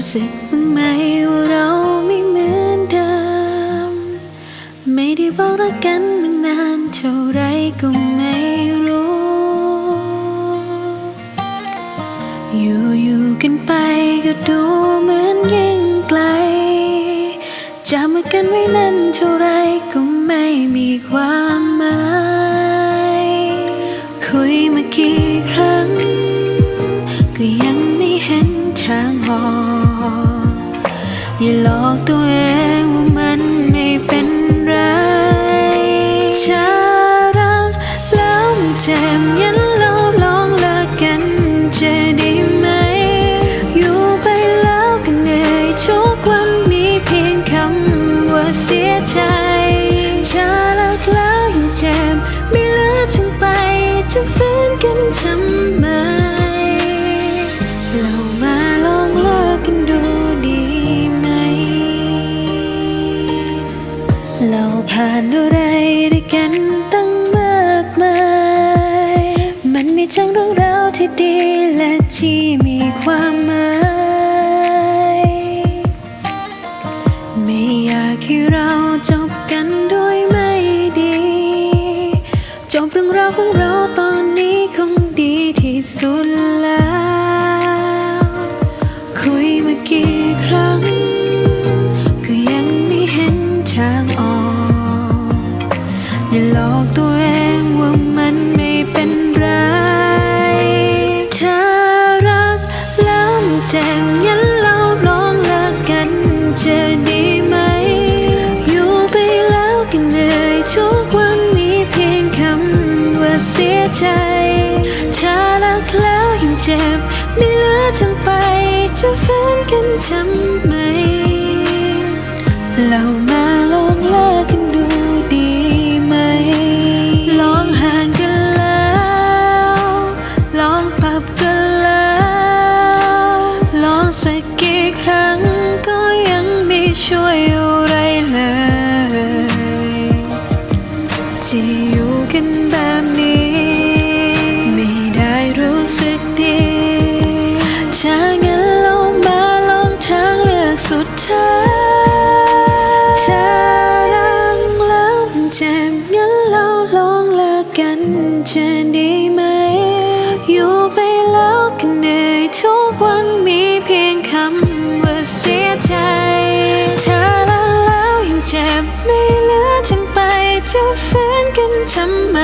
รู้สึกบ้างไหมว่าเราไม่เหมือนเดิม ไม่ได้บอกรักกันมานานเท่าไรก็ไม่รู้ อยู่อยู่ๆกันไปก็ดูเหมือนยิ่งไกลจะมากันไว้นั้นเท่าไรก็ไม่มีความหมาย คุยมากี่ครั้ง อย่าหลอกตัวเองว่ามันไม่เป็นไรชารักแล้วเจ็บยันเราลองเลิกกันจะด้ไหม อยู่ไปแล้วก็เหนื่อยทุกวันมีเพียงคำว่าเสียใจชารักแล้วยังเจ็บไม่เลือถึงไปจะฟื้นกันทำ ที่มีความหมาย ไม่อยากให้เราจบกันด้วยไม่ดี จบเรื่องราวของเราตอนนี้คงดีที่สุด เจ็บงั้นเราลองเลิกกันจะดีไหม อยู่ไปแล้วก็เหนื่อยทุกวันมีเพียงคำว่าเสียใจถ้ารักแล้วยังเจ็บ ไม่เหลือทั้งไปจะฟื้นกันทำไมเรา สึกดีถ้างั้นเรามาลองทางเลือกสุดท้ายถ้ารักแล้วเจ็บงั้นเราลองเลิกกันจะดีไหม อยู่ไปแล้วก็เหนื่อยทุกวันมีเพียงคำว่าเสียใจถ้ารักแล้วยังเจ็บไม่เหลือจึงไปจะฟื้นกันทำไม